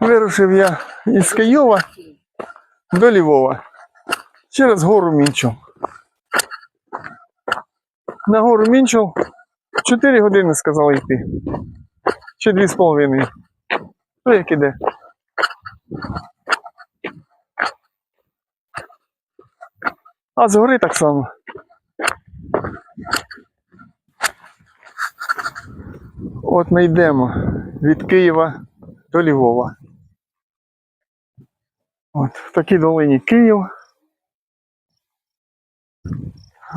Вирушив я із Києва до Львова через гору Мінчел. На гору Мінчел 4 години сказали йти. Чи 2,5. Ну, як іде. А згори так само. От ми йдемо від Києва до Львова. От в такій долині Київ.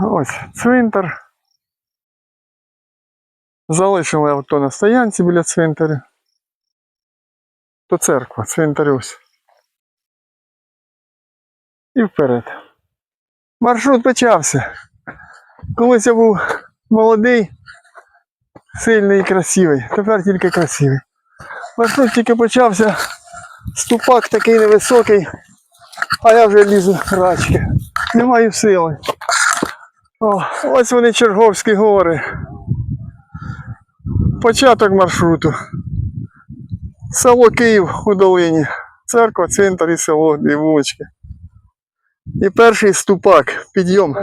Ось цвинтар. Залишили авто на стоянці біля цвинтаря. То церква, цвинтар ось. І вперед. Маршрут почався. Колись я був молодий, сильний і красивий. Тепер тільки красивий. Маршрут тільки почався. Ступак такий невисокий, а я вже лізу рачки. Не маю сили. О, ось вони Черговські гори. Початок маршруту. Село Київ у долині. Церква, цвинтар і село, дві вулички. І перший ступак, підйом.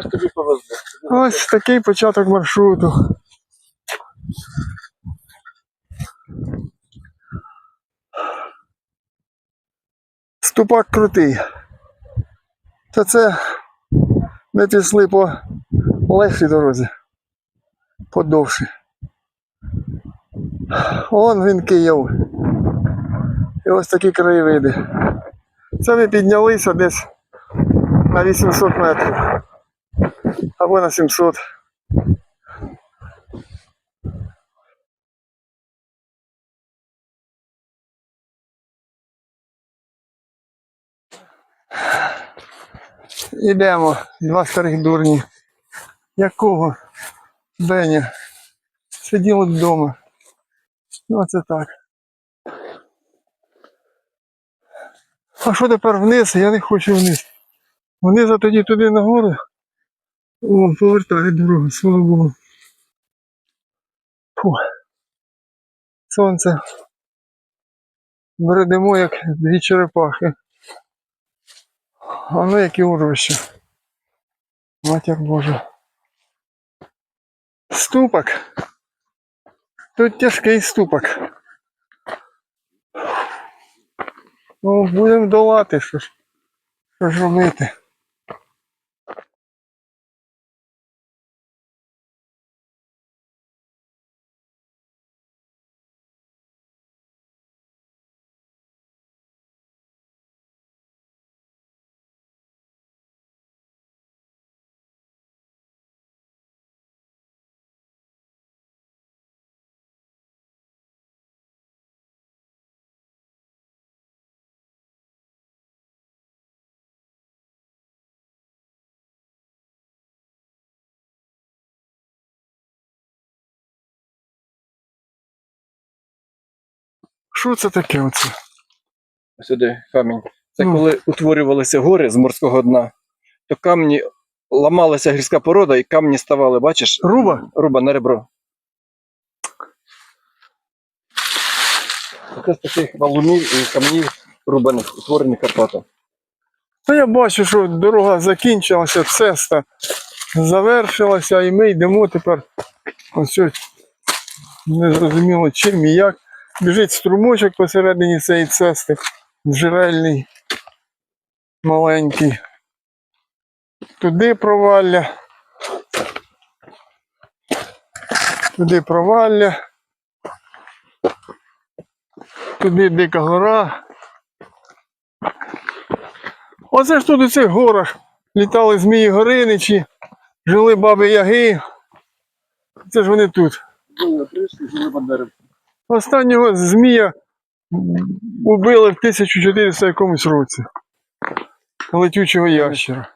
Ось такий початок маршруту. Ступак крутий. Та це ми пішли по легшій дорозі. Подовше. Вон він Київ. І ось такі краєвиди. Це ми піднялися десь на 800 метрів або на 700. Ідемо, два старих дурні. Якого? Беня. Сиділи вдома. Ну, це так. А що тепер вниз? Я не хочу вниз. Вниз, а тоді туди нагору. О, повертає дорогу, слава Богу. Фу. Сонце. Бредемо, як дві черепахи. А ну які урвища. Матір Божа. Ступок. Тут тяжкий ступок. Ну, будемо долати, що ж, що ж робити. Що це таке оце? Сюди камінь. Це Ну. коли утворювалися гори з морського дна, то камні ламалася гірська порода і камні ставали, бачиш? Руба? Руба на ребро. Це з таких валунів і камнів рубаних, утворених Карпата. Та я бачу, що дорога закінчилася, цеста завершилася, і ми йдемо тепер. Ось ось не зрозуміло чим і як. Біжить струмочок посередині цієї цести, джерельний, маленький. Туди провалля. Туди провалля. Туди дика гора. Оце ж тут у цих горах літали змії гориничі, жили баби яги. Це ж вони тут. Трішки жили дерев. Останнього змія убили в 1400 якомусь році. Летючого ящера.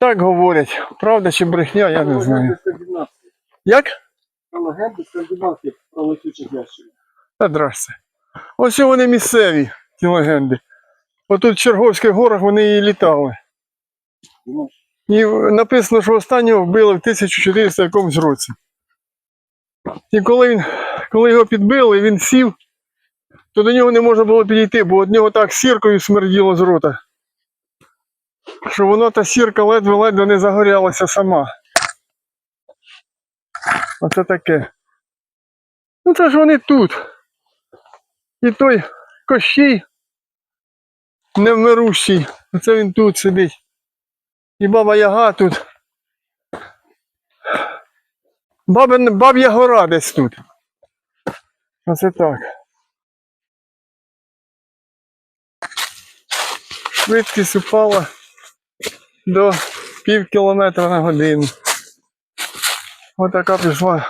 Так говорять. Правда чи брехня, я не знаю. Як? Легенди скандинавських про летючих ящерів. Та драшся. Ось вони місцеві, ті легенди. Отут в Черговських горах вони і літали. І написано, що останнього вбили в 1400 якомусь році. І коли, він, коли його підбили, він сів то до нього не можна було підійти, бо від нього так сіркою смерділо з рота. Що воно та сірка ледве-ледве не загорялася сама. Оце таке. Ну це ж вони тут. І той кощій невмирущий. Оце він тут сидить. І баба Яга тут. Бабин, баб'я гора десь тут. Оце так. Швидкість упала до пів кілометра на годину. Отака пішла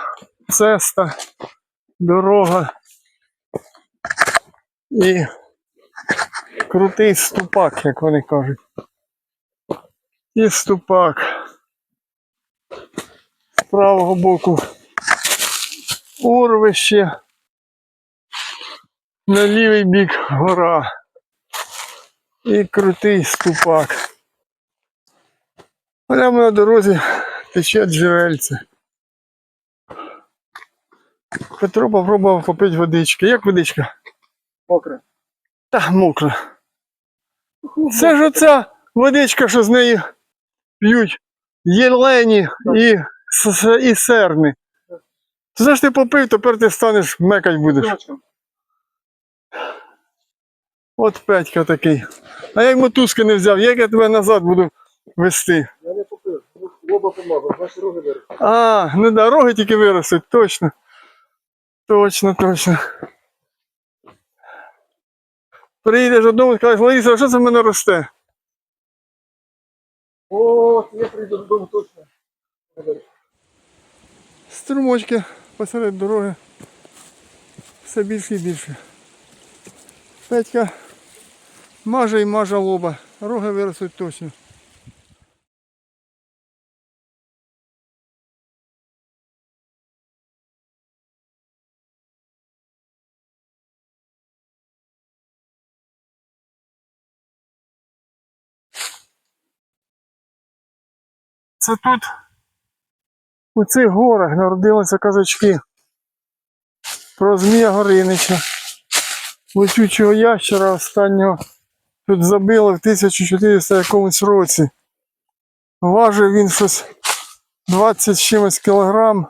цеста, дорога і крутий ступак, як вони кажуть. І ступак. З правого боку урвище. На лівий бік гора. І крутий ступак. Прямо на дорозі тече джерельце. Петро попробував попити водички. Як водичка? Мокре. Та мокра. Це ж оця водичка, що з неї п'ють єлені і, і серни. Це ж ти попив, тепер ти станеш мекать будеш. От Петька такий. А як мотузки не взяв, як я тебе назад буду вести? Я не попив. Оба помогли, ваші роги виросли. А, ну да, роги тільки виростуть, точно. Точно, точно. Приїдеш додому і скажеш, Лариса, а що це в мене росте? О, я прийду додому точно. Струмочки посеред дороги. Все більше і більше. Петька маже і маже лоба. Роги виростуть точно. Це тут у цих горах народилися казачки про Змія Горинича, летючого ящера останнього тут забили в 1400 якомусь році. Важив він щось 20 чимось кілограм,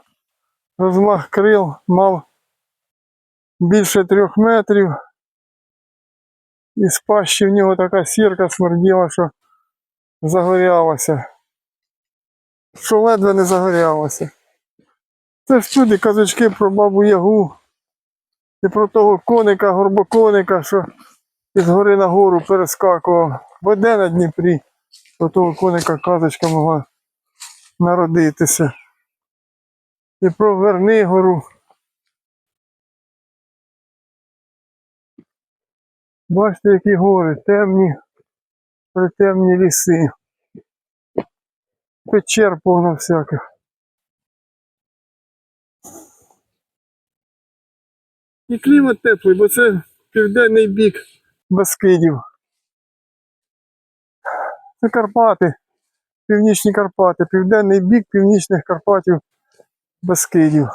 розмах крил мав більше трьох метрів. І з пащі в нього така сірка смерділа, що загорялася що ледве не загорялося. Це ж чуді казочки про бабу Ягу і про того коника, горбоконика, що із гори на гору перескакував. Бо де на Дніпрі про того коника казочка могла народитися. І про Вернигору. Бачите, які гори, темні, притемні ліси печер повно всяких. І клімат теплий, бо це південний бік Баскидів. Це Карпати, північні Карпати, південний бік північних Карпатів Баскидів.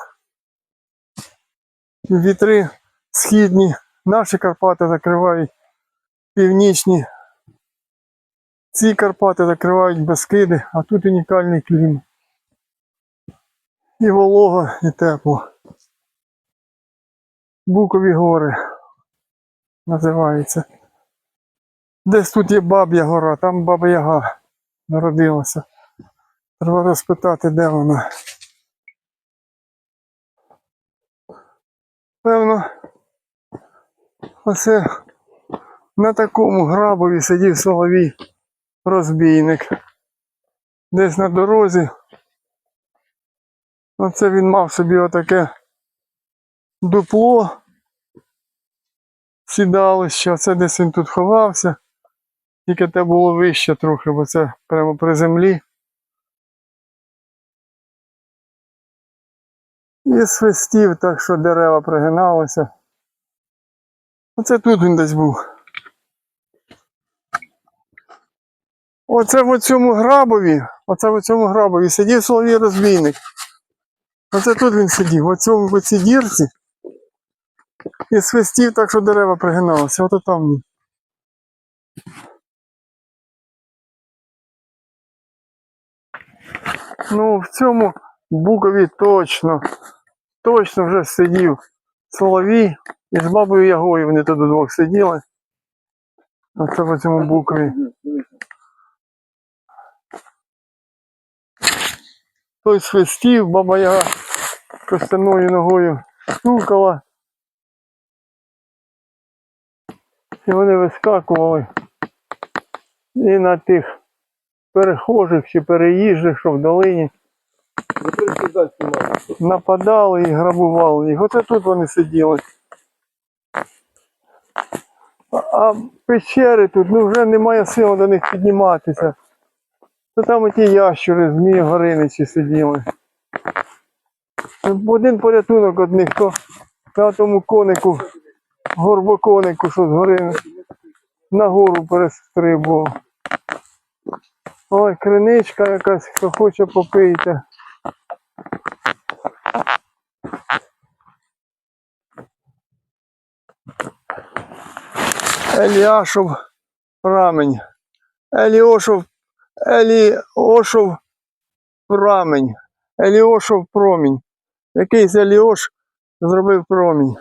Вітри східні, наші Карпати закривають північні ці Карпати закривають Бескиди, а тут унікальний клімат. І волого, і тепло. Букові гори називається. Десь тут є Баб'я гора, там Баба Яга народилася. Треба розпитати, де вона. Певно, оце на такому грабові сидів Соловій розбійник. Десь на дорозі. Оце він мав собі отаке дупло. Сідалище, оце десь він тут ховався. Тільки те було вище трохи, бо це прямо при землі. І свистів, так що дерева пригиналися. Оце тут він десь був. Оце в цьому грабові, оце в цьому грабові сидів Соловій розбійник. Оце тут він сидів, в цьому в цій дірці. І свистів, так що дерева пригиналися. Ото там. Ну, в цьому букові точно, точно вже сидів Соловій і з бабою Ягою вони тут удвох сиділи. Оце по цьому букові. Той свистів, баба Яга костяною ногою стукала. І вони вискакували. І на тих перехожих чи переїжджих, що в долині, нападали і грабували їх. Оце тут вони сиділи. А- печери тут, ну вже немає сил до них підніматися. То там оті ящури, змії гориничі сиділи. Один порятунок одних, то на тому конику, горбоконику, що з гори на гору перестрибував. Ой, криничка якась, хто хоче попийте. Еліашов прамень. Еліошов, Еліошов прамень. Еліошов промінь. Якийсь Еліош зробив промінь.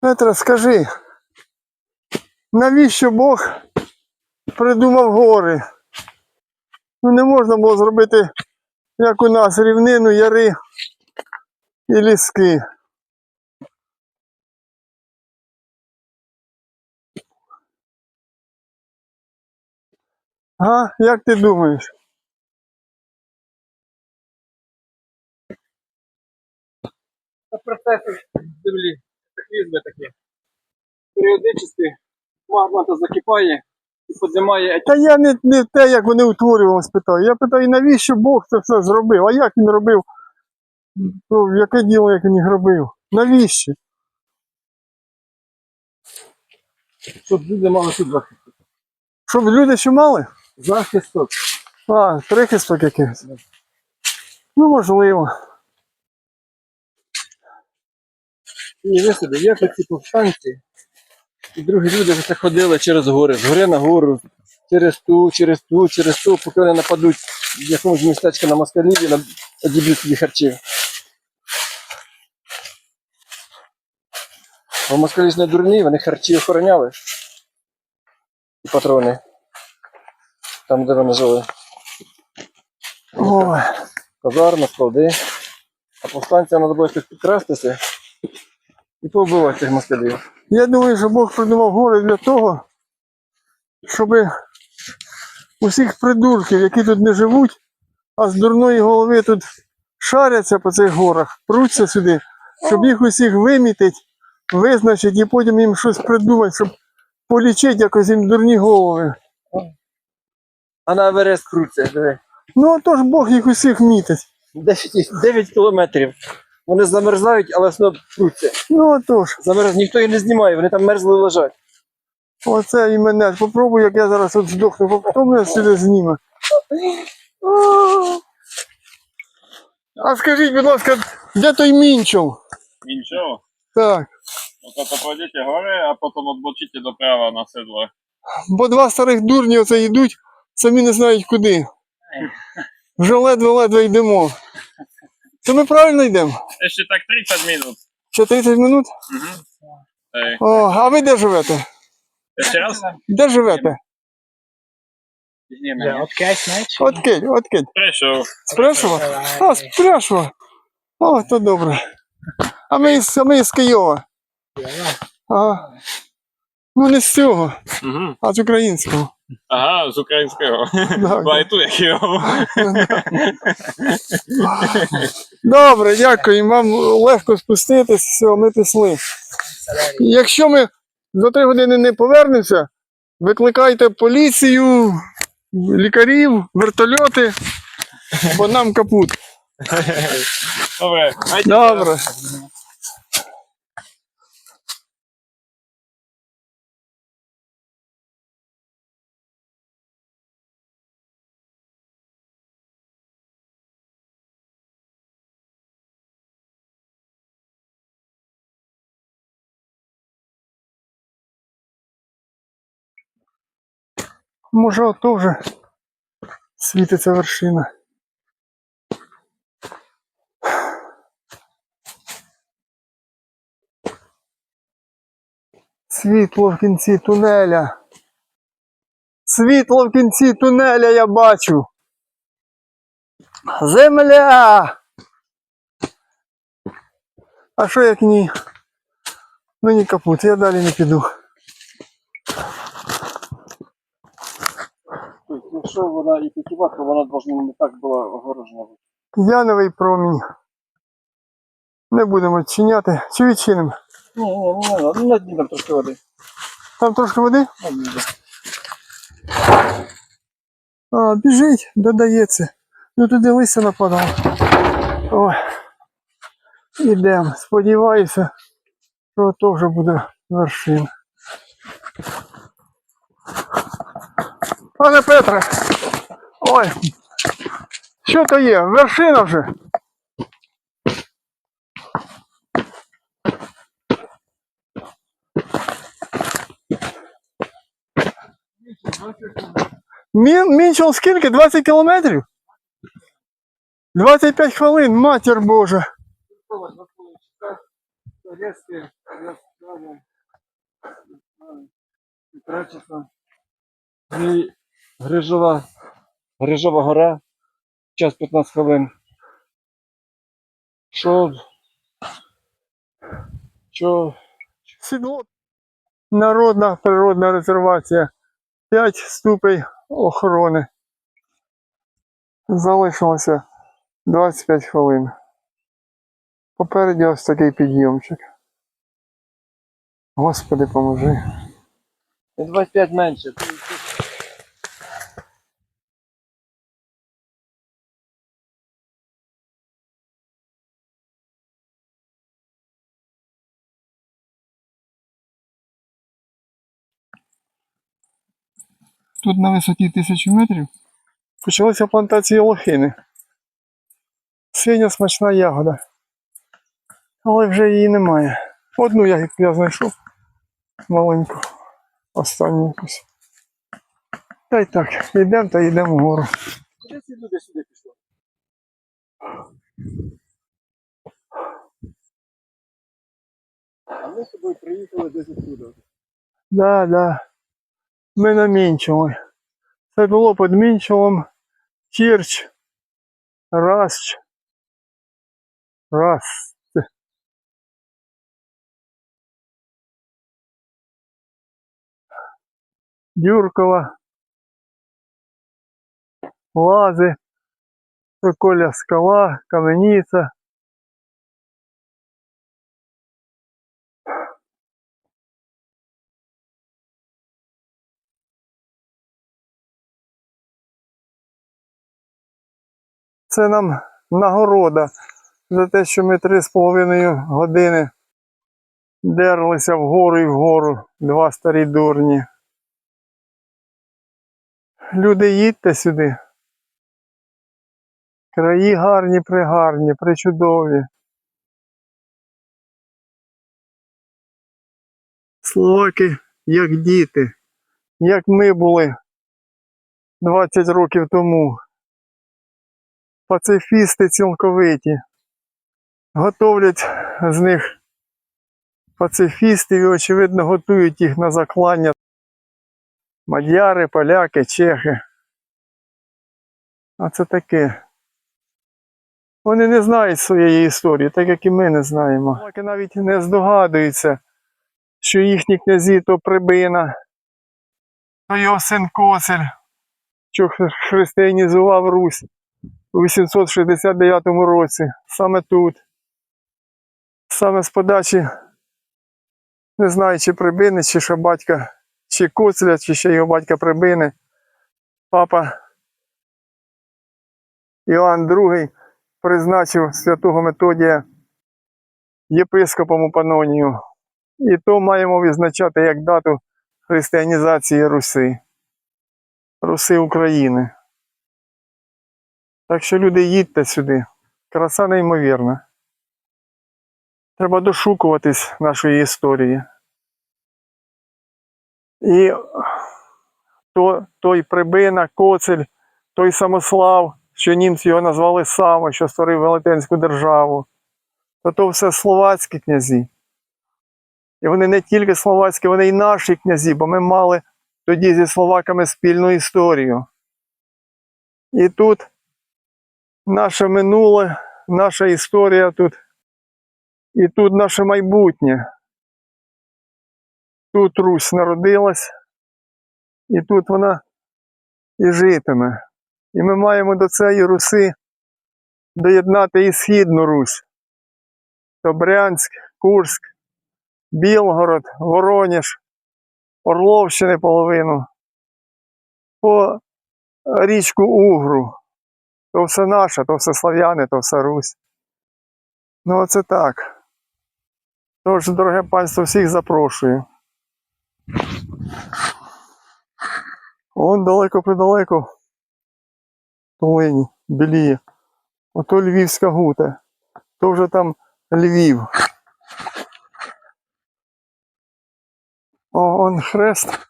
Петре, скажи, навіщо Бог придумав гори? Ну не можна було зробити, як у нас, рівнину, яри і ліски. А, як ти думаєш? Це процеси землі, катаклізми такі. Періодично магма то закипає і піднімає Та я не, не те, як вони утворювалися, питаю. Я питаю, навіщо Бог це все зробив? А як він робив? Ну, яке діло, як він їх робив? Навіщо? щоб люди мали тут захист. Щоб люди що мали? Захисток. А, прихисток якийсь. Ну, можливо. І ви собі, як оці повстанці, і другі люди вже ходили через гори, з гори на гору, через ту, через ту, через ту, поки вони нападуть в якомусь містечку на москалів і одіб'ють собі харчів. Бо москалі ж не дурні, вони харчі охороняли. І патрони. Там, де вони жили. Ой, Казарми, склади. А повстанцям треба було якось підкрастися і повбивати цих москалів. я думаю, що Бог придумав гори для того, щоб усіх придурків, які тут не живуть, а з дурної голови тут шаряться по цих горах, пруться сюди, щоб їх усіх вимітить, визначить і потім їм щось придумати, щоб полічити якось їм дурні голови. А на Еверест круться, диви. Ну, а то ж Бог їх усіх мітить. 9, 9 кілометрів. Вони замерзають, але все одно пруться. Ну, а то ж, Замерз... Ніхто їх не знімає, вони там мерзли лежать. оце і мене. Попробуй, як я зараз от здохну, хто мене сюди зніме. А скажіть, будь ласка, де той мінчов? Нічого. Так. Ну, то пойдете гори, а потім відбочите доправо на седло. Бо два старих дурні оце йдуть, самі не знають куди. Вже ледве-ледве йдемо. То ми правильно йдемо? Ще так 30 минут. Ще 30 минут? Ей. О, а ви де живете? Ще раз? Де живете? От знаєш? От Прешова? А, з О, то добре. А ми, із- а ми з Києва. Ага. Ну не з цього, Угу. а з українського. Ага, з українського. Як його. Добре, дякую. Вам легко спуститись, все, ми пішли. Якщо ми за три години не повернемося, викликайте поліцію, лікарів, вертольоти, бо нам капут. Добре. Добре. Може, ото вже світиться вершина. Світло в кінці тунеля. Світло в кінці тунеля я бачу. Земля! А що як ні? Мені капут, я далі не піду. Якщо вона і п'ятива, то вона должна не так була огорожена. бути. Яновий промінь. Не будемо відчиняти. Чи відчинимо? Ні, ні, не треба. Ну, на дні там трошки води. Там трошки води? На дні, да. А, біжить, додається. Ну туди листя нападало. Ой. Ідемо. Сподіваюся, що то вже буде вершина. Пане Петре! Ой! Що то є? Вершина вже! Мін, Мінчел скільки? 20 кілометрів? 25 хвилин, матір Божа. Півтора часа. Грижова, Грижова гора, час 15 хвилин. Що, що, Сідло. Народна природна резервація. 5 ступень охорони. Залишилося 25 хвилин. Попереді ось такий підйомчик. Господи, поможи. і 25 менше. Тут на висоті тисячу метрів почалися плантації лохини. Синя смачна ягода. Але вже її немає. Одну ягідку я знайшов. Маленьку. Останню якусь. Та й так, йдемо та йдемо вгору. Куди ці люди сюди пішли? А ми з тобою приїхали десь відсюди. Да, да. Ми на Мінчеві. Це було під Мінчевом Кірч. Раз. Раз. Дюркова. Лази. Прикольна скала, каменіця. Це нам нагорода за те, що ми три з половиною години дерлися вгору і вгору, два старі дурні. Люди, їдьте сюди. Краї гарні, пригарні, причудові. Словаки, як діти, як ми були 20 років тому пацифісти цілковиті. Готовлять з них пацифістів і, очевидно, готують їх на заклання. Мадяри, поляки, чехи. А це таке. Вони не знають своєї історії, так як і ми не знаємо. Поляки навіть не здогадуються, що їхні князі то Прибина, то його син Косель, що християнізував Русь у 869 році, саме тут, саме з подачі, не знаю, чи Прибини, чи ще батька, чи Коцеля, чи ще його батька Прибини, папа Іоанн II призначив святого Методія єпископом у Панонію. І то маємо відзначати як дату християнізації Руси, Руси України. Так що люди їдьте сюди. Краса неймовірна. Треба дошукуватись нашої історії. І то, той Прибина, Коцель, той Самослав, що німці його назвали Само, що створив Велетенську державу, то то все словацькі князі. І вони не тільки словацькі, вони й наші князі, бо ми мали тоді зі словаками спільну історію. І тут наше минуле, наша історія тут, і тут наше майбутнє. Тут Русь народилась, і тут вона і житиме. І ми маємо до цієї Руси доєднати і Східну Русь. То Брянськ, Курськ, Білгород, Вороніж, Орловщини половину, по річку Угру. То все наше, то все слав'яни, то все Русь. Ну, оце так. Тож, дороге панство, всіх запрошую. Он далеко-предалеко Толині, біліє. Ото Львівська гута. То вже там Львів. О, он хрест.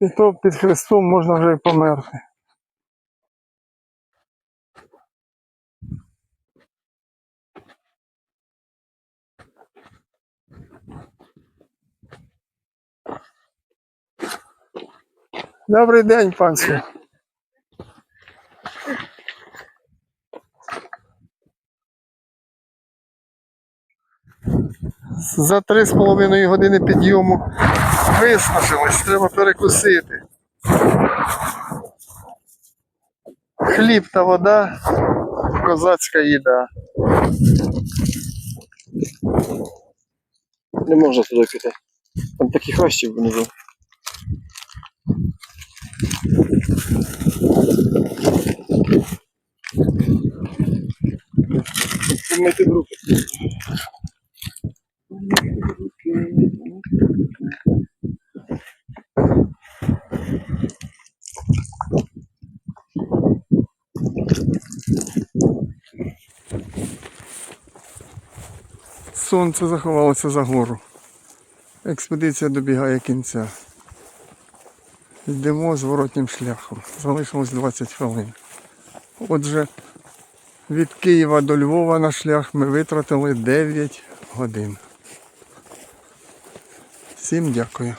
І то під хрестом можна вже й померти. Добрий день, панство. За три з половиною години підйому виснажились, треба перекусити. Хліб та вода, козацька їда. Не можна туди піти. Там такі хащі внизу. Помити руки. Сонце заховалося за гору. Експедиція добігає кінця. Йдемо зворотнім шляхом. Залишилось 20 хвилин. Отже, від Києва до Львова на шлях ми витратили 9 годин. Всім дякую.